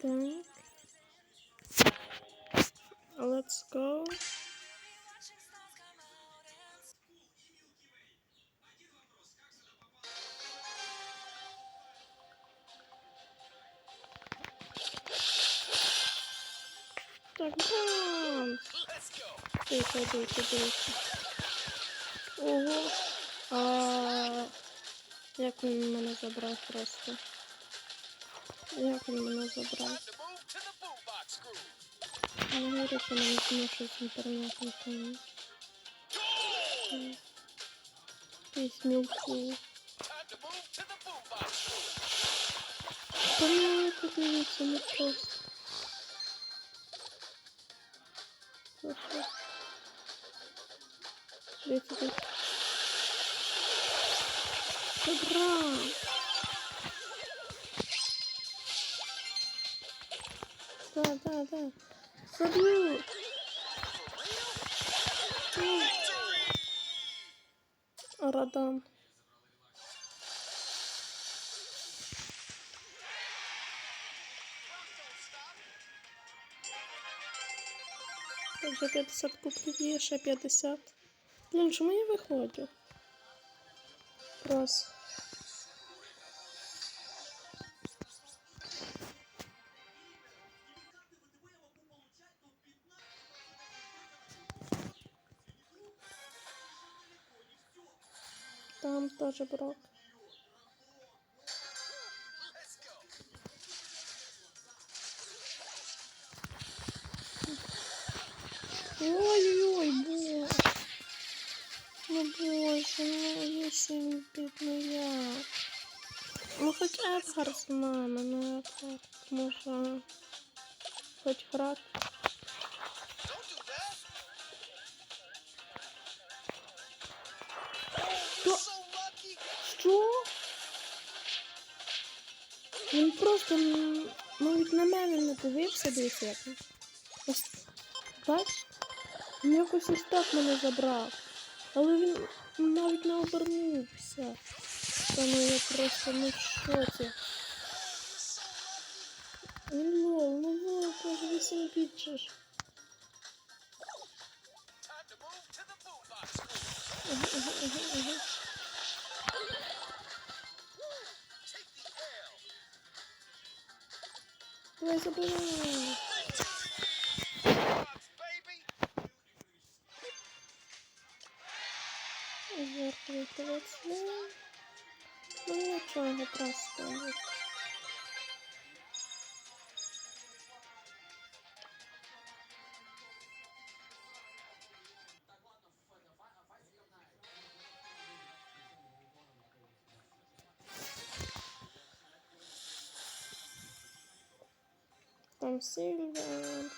Так. Let's go. Так, бам! Тихо, тихо. Як він мене забрав просто? Як він мене забрав? Я говорю, що не знаю, що з інтернетом там. Ти смілку. Ну, подивіться, не просто. Просто. Дивіться, дивіться. Забрав. Да, да, да. Забью. Радан. Вже 50 куплів є, ще 50. Блін, чому я виходжу? Раз. Там тоже брак. Ой-ой-ой, боже. Ну боже, ну если бедный я. Ну хоть Эдгар с нами, ну Эдгар, може, хоть фраг. Він просто навіть на мене не дивився, дивіться як. Ось, бач? Він якось ось так мене забрав. Але він навіть не обернувся. Та ну я просто не в шоці. Лол, ну лол, каже 8 біт же ж. Ага, ага, ага, ага. Давай забирай. Зверху телефон. Ну ничего, не просто. Там Сильвер.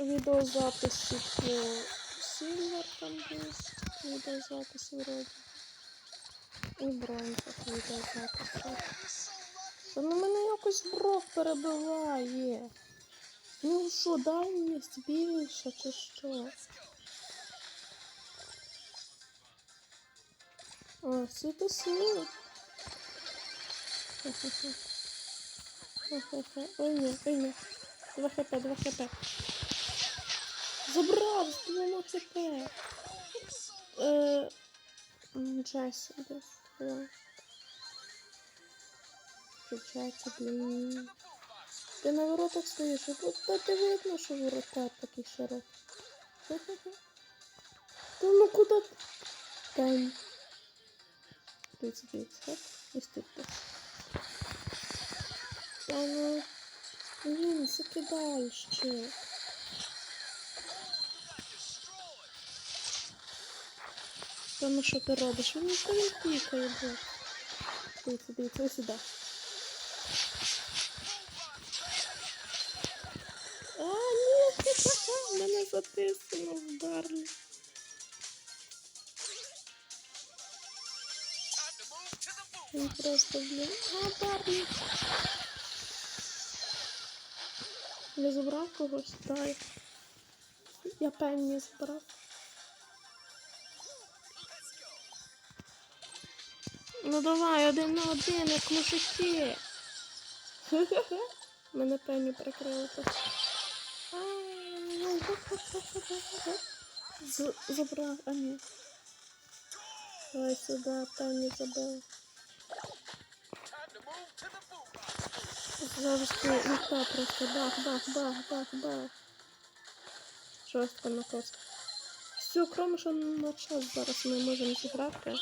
Відеозаписи по Сильвер там був. Відеозаписи вроді. І бронза відеозаписи. Та ну мене якось брок перебиває. Ну що, дальність більше чи що? О, сіли. Хе-хе-хе. Ой, ні, ой, ні. 2 хп, 2 хп. Забрав з хп. Е, десь. е. Блін. Ти на воротах тут та ти видно, що ворота широкі. Хе-хе-хе. Та ну куди? ти? Та ні. Дивіться, дивіться, так? Тут. Так. Та ну. Блін, закидай ще. Та ну що ти робиш? Він ніхто не пікає, бо. Дивіться, дивіться, ось сюди. А, ні, ха-ха-ха, мене затиснуло в барлі. Він просто, блін. А, барлі. Я забрав когось, дай. Я пенні забрав. Ну давай, один на один, як мужики. Мене пені прикрили З- Забрав, а ні. Давай сюди, пені забив. Завжди літа просто бах, бах, бах, бах, бах. Жорстко на кост. Все, кроме що на час зараз ми можемо зіграти.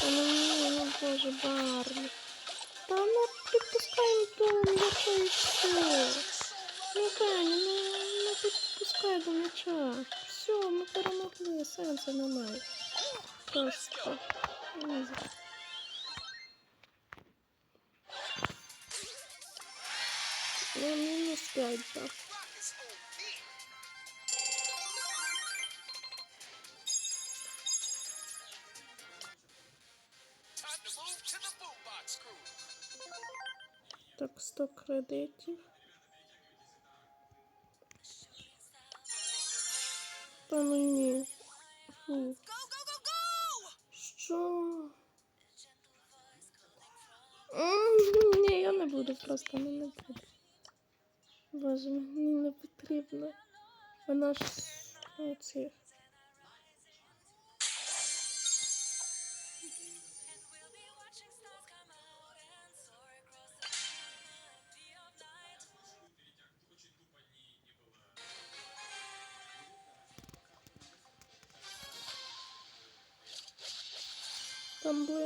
Та ну ну боже, Барні. Та ну підпускаємо до м'яча і все. Ну Пені, ну не підпускай до м'яча. Все, ми перемогли, сенсу немає. Просто. Ізі. Я мінус 5, так. Так, 100 кредитів. Та ну ні. Фу. Що? Ні, я не буду просто, ну не буду. Боже, мені не потрібно. Вона ж оці.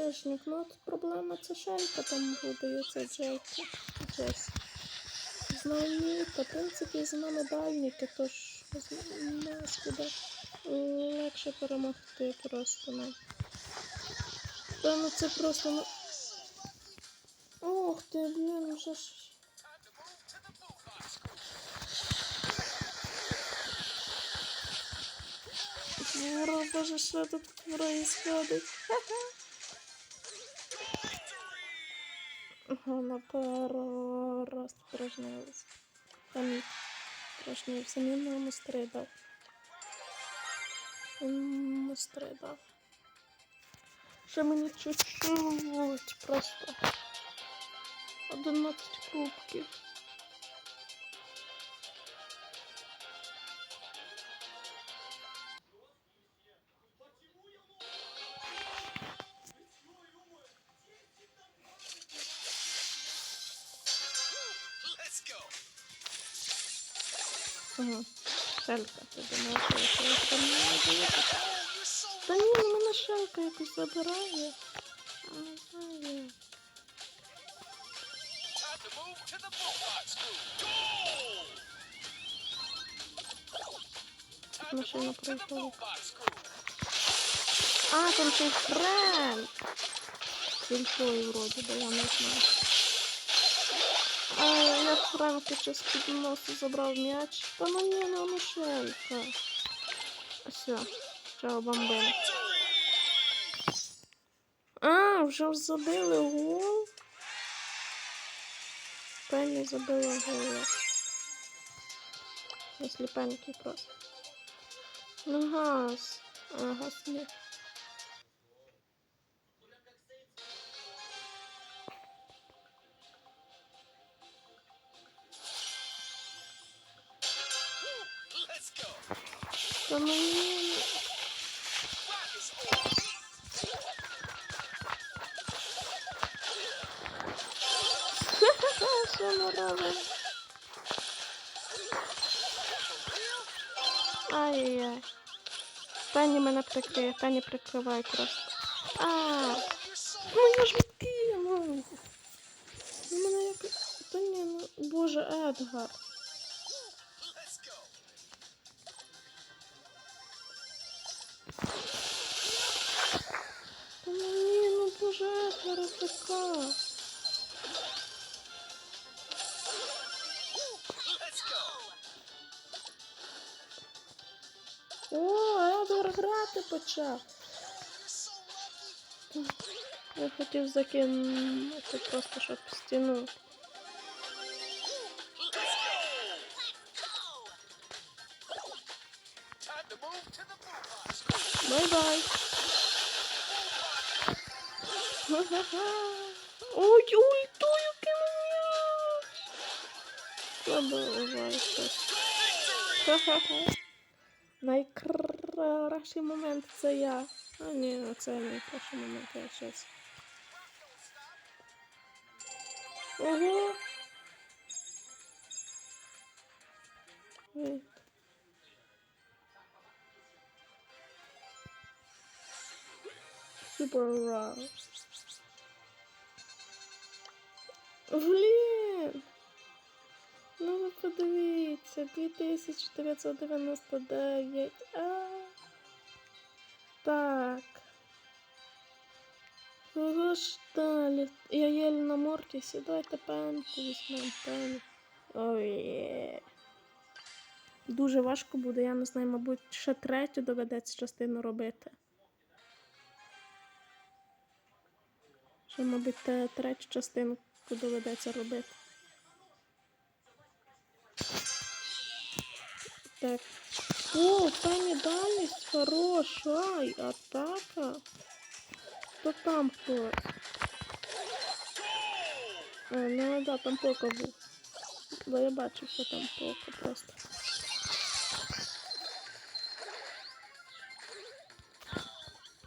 Там ну от проблема це Шелька там буде, це Джекі. Джесі. Знаменіта, в принципі, з нами дальніки, тож нас буде легше перемогти просто нам. Ну це просто ну. Ох ти, блін, вже ж. Боже, що тут происходит? Вона упражнялась. Там упражнявся, він нам стридав. Він стридав. Ще мені чуть-чуть просто. 11 кубків. Шелька, ти думаєш, що я там не можу Та ні, ну мене шелка якось забирає. А, Не знаю. Машина проїхала. А, там ще й Френк. Сільфой вроді, да я не знаю. А, я Френка час під носу забрав м'яч. Та ну ні, ну ну шелька. Все, чао, бомбина. А, вже забили гол. Пенні забила гол. Если пенки просто. Ну газ. А, газ нет. Ай-яй-яй. Мене прикриє, Пенні прикриває просто. А, ну я ж відкинула. Ну мене як... Та ні, ну, боже, Едгар. Та ні, ну боже, Едгар, така. Грати почав. Я хотів закинути просто, щоб стіну. Бай-бай. Ха-ха-ха. Ой, ультую кинув. Забувай щось. Ха-ха-ха. Найкращий момент це я. А ні, це найкращий момент, я щось. Ого. Ой. Супер рар. Блін. Ну ви подивіться, 2999. А. Так. Кого ж далі? Я єлі на Мортісі. Давайте пенку візьмемо пенку. Ой. Дуже важко буде, я не знаю, мабуть, ще третю доведеться частину робити. Ще, мабуть, третю частину доведеться робити. Так. О, пані дальність хороша. Ай, атака. Хто там хтось? А, ну да, там пока був. Бо я бачив, що там пока просто.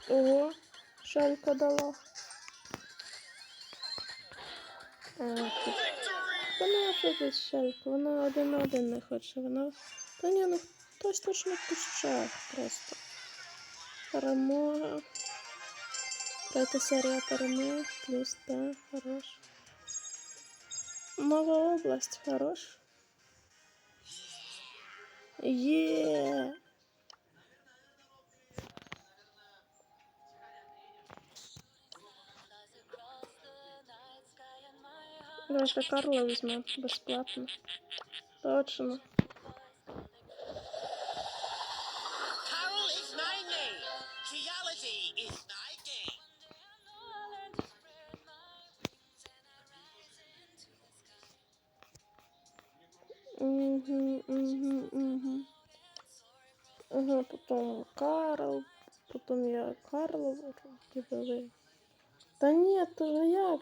Ого, шалька дала. А, тут. Вона що тут шалька? Вона один-один не хоче. Вона. Та ні, ну хтось точно в кущах просто. Перемога. Третя серія перемог. Плюс Т, хорош. Нова область, хорош. Є. Давайте Карла візьмемо безплатно. Точно.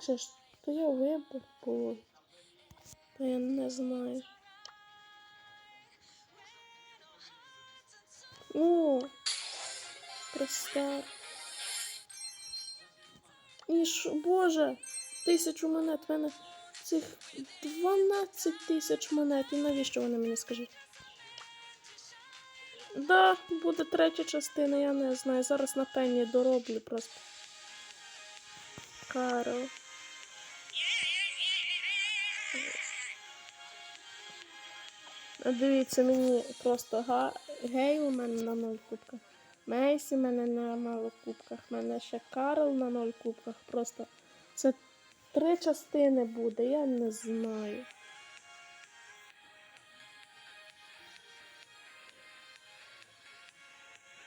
Же ж? То я вибор було. Та я не знаю. О, Престар. І ж, боже, тисячу монет, в мене цих 12 тисяч монет. І навіщо вони мені скажіть? Да, буде третя частина, я не знаю. Зараз на пені дороблю просто. Карл. Дивіться, мені просто га... гей у мене на 0 кубках. Мейсі в мене на мало кубках. В мене ще Карл на 0 кубках. Просто це три частини буде, я не знаю.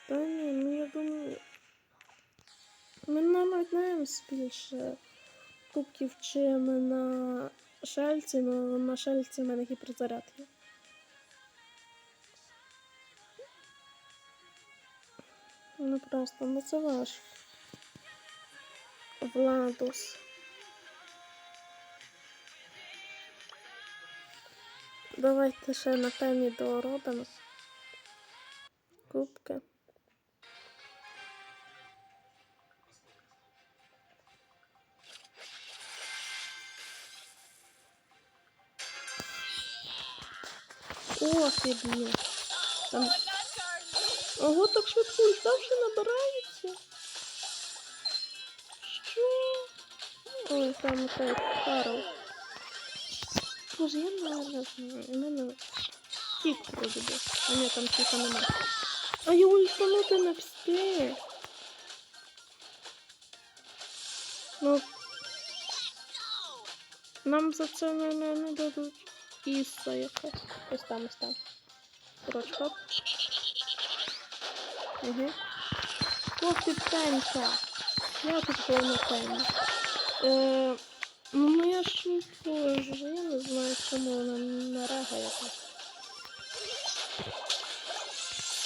Та ні, ну я думаю. Ми навіть знаємо більше кубків, чим на шельці, але на шельці в мене гіперзаряд Ну просто, ваш. Владус. Давайте ще на пені доробимо. Кубки. Б'ю. Там... Ого, так швидко ульта вже набирається. Що? Ой, там цей Карл. Боже, я не знаю. У мене кіт вроде би. А ні, там кіта нема. А я ультанути не встиг. Ну, нам за це не, не, не дадуть іса якась. Ось там, ось там. Коротше, хоп. Угу. Ох ти пенька. Я тут повна пенька. Е, ну моя ж боже, я не знаю, чому вона нарага якась.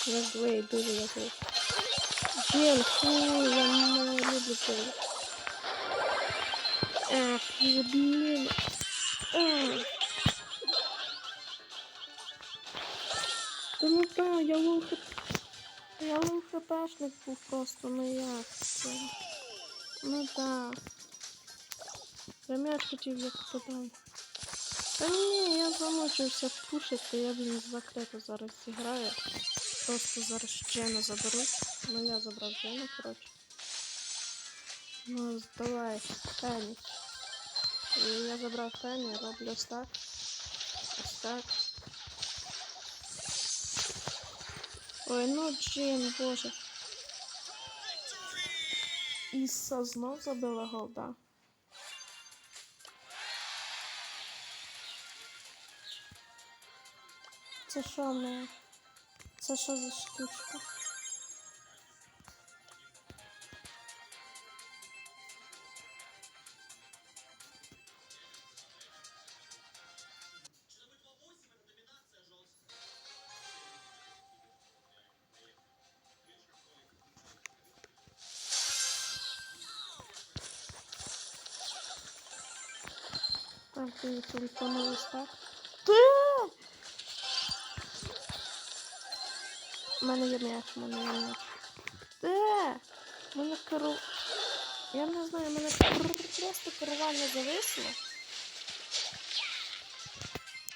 Я злий, дуже я злий. Блін, фу, я не люблю цей. Ах, блін. Ах. Та ну да, я хп... Я лоу хпшник був просто, ну як це? Ну да. Я м'яч хотів як подам. Та ні, я замучився пушити, я блін закрито зараз зіграю. Просто зараз Джена заберу. Ну я забрав Джену, коротше. Ну, давай, Фенні. Я забрав Фенні, роблю ось так. Ой, ну Джин, боже. Ісса знов забила гол, да. Це що ми? неї? Це що за штучка? Так, ти телефонуєш так. Ти! У мене є м'яч, у мене є м'яч. Де? Мене керу... Я не знаю, мене просто керування зависло.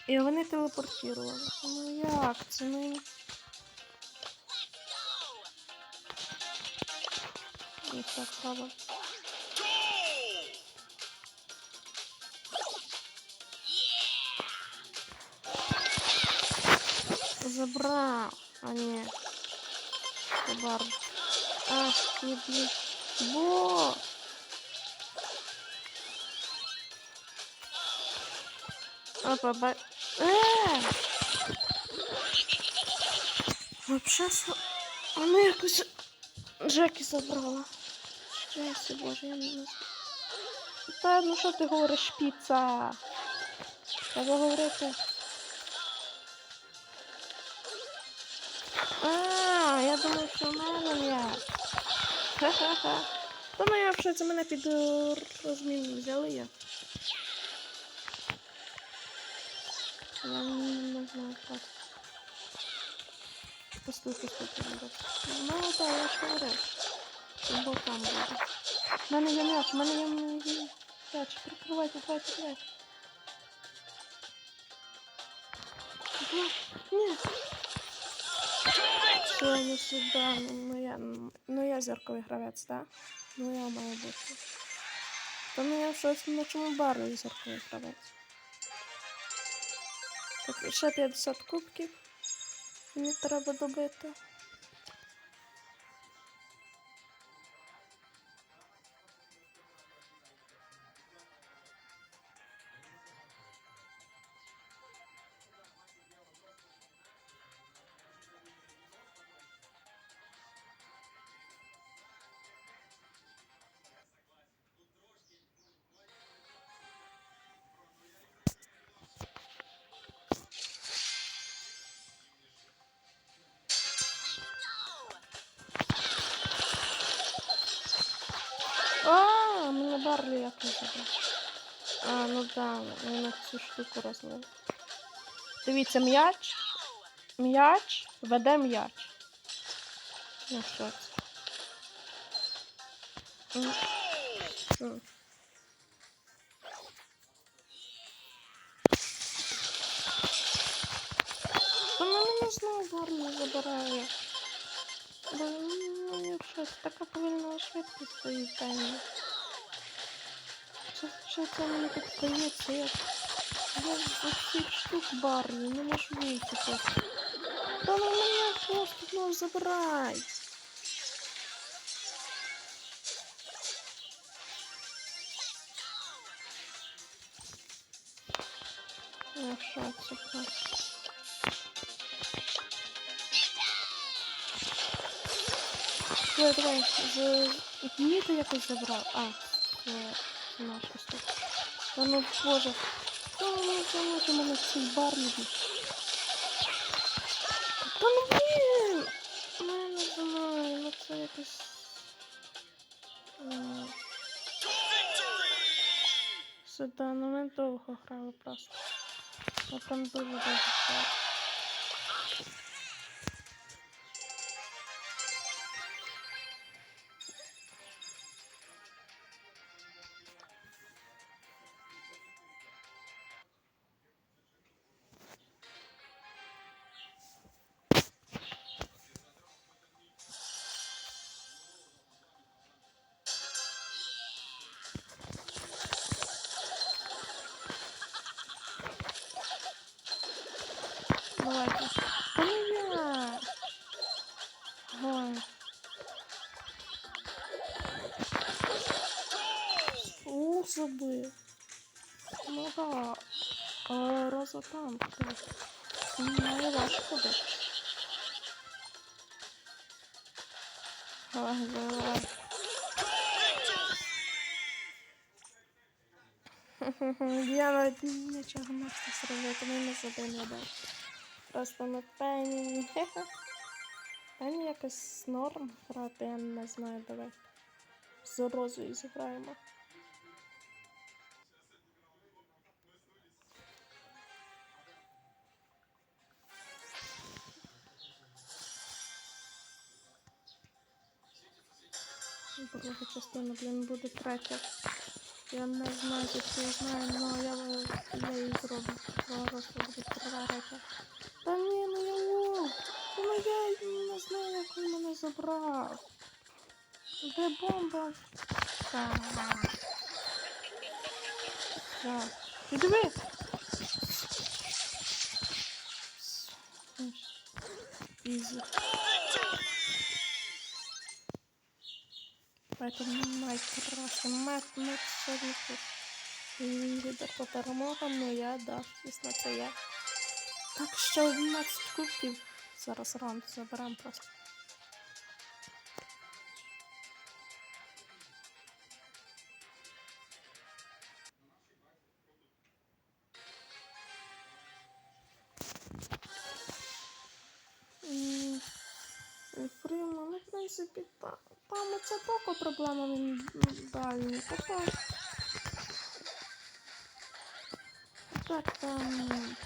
І вони телепортували. Ну як це? Ну... І так, право. Забрав. А ні. Бар. Ти, блін. Бо. Опа, ба... Е! Вообще, що... Вона якось Джекі забрала. Джесі, боже, я не знаю. Та, ну що ти говориш, піца? Треба говорити. Думаю, що в мене. Ха-ха-ха. Ну я вже це мене під е, розмін взяли я. Я не знаю. Постой, постой, постой. Ну так, я ж говорив. Бо там буде. В мене є м'яч, в мене є м'яч. Прикривайте, давайте, давайте. Ні. Все, не сюда. Ну я, ну я зірковий гравець, да? Ну я маю бути. То ну я щось на чому барві зірковий гравець. Так, ще 50 кубків. Мені треба добити. Як забрав. А, ну да, на цю штуку розлив. Дивіться, м'яч. М'яч веде м'яч. Ну що це? Мене знову Барлі забирає. Бо я щось така повільна швидкість стоїть. Що, що це мені так здається? Я, я з усіх штук барні, не можу вийти просто. Та ну мене просто знову забирай. Я в шоці просто. Давай, з... Ти якось забрав. А, персонаж ось тут. Ну боже. Та ну, ну залиши ну, мене цим барнігом. Та ну блін! Ну я не знаю, ну это. якось... Е, все, да, ну ми довго грали просто. Я прям дуже довго грали. Давай. У, забив. Ну да. А, Роза там. Не важко буде. Давай. Я навіть нічого не можу зробити, ми не забили далі. Просто на пені. Пені якось норм грати, я не знаю, давай. З розою зіграємо. Друга частина, блін, буде третя. Я не знаю, чи я знаю, але я, я її зроблю. Зараз буде третя. Та ні, ну я лох. Ну не знаю, як він мене забрав. Де бомба? Так. Диви. Ізі. Поэтому найкраще мет мет сьогодні. Лідер по перемогам, ну я, да, звісно, це я. Так, ще 11 кубків. Зараз раунд заберемо просто. Ну, в та, там це поки проблема він дальній. Така. Так, там.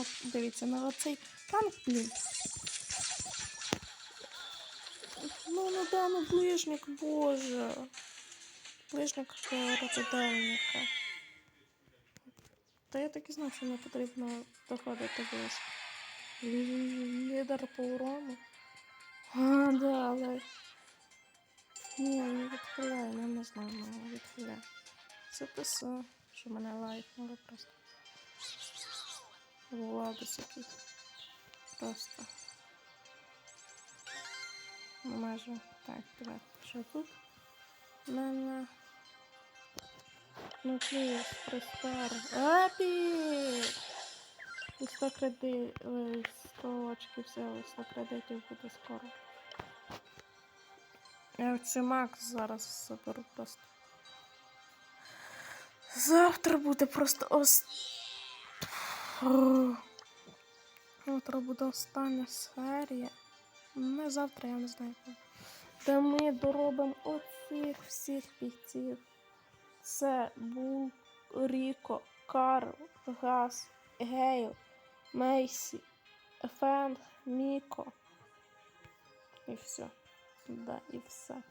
От, дивіться, на оцей танк, блін. Ну, ну да, ну ближник, боже. Ближник розвідальника. Та я так і знав, що не потрібно доходити близько. Лі- Лідер по урону. А, да, але. Ні, не відхиляю, ну не знаю, не відхиляю. Це писо, що мене лайкнули просто. Владус якийсь. Просто. Майже. Так, давай. Що тут? Мене. Ну, плюс, престар. Епік! І 100 креди... 100 очків взяли, 100 кредитів буде скоро. Я оце Макс зараз заберу просто. Завтра буде просто ос... Завтра буде остання серія. Не завтра, я не знаю. Де ми доробимо оцих всіх бійців. Це Бул, Ріко, Карл, Газ, Гейл, Мейсі, Фен, Міко. І все. Да, і все.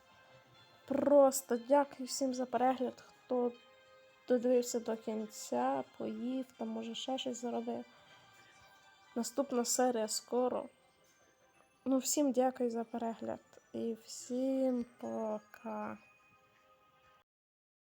Просто дякую всім за перегляд, хто додивився до кінця, поїв, там може ще щось зробив. Наступна серія скоро. Ну, всім дякую за перегляд. І всім пока.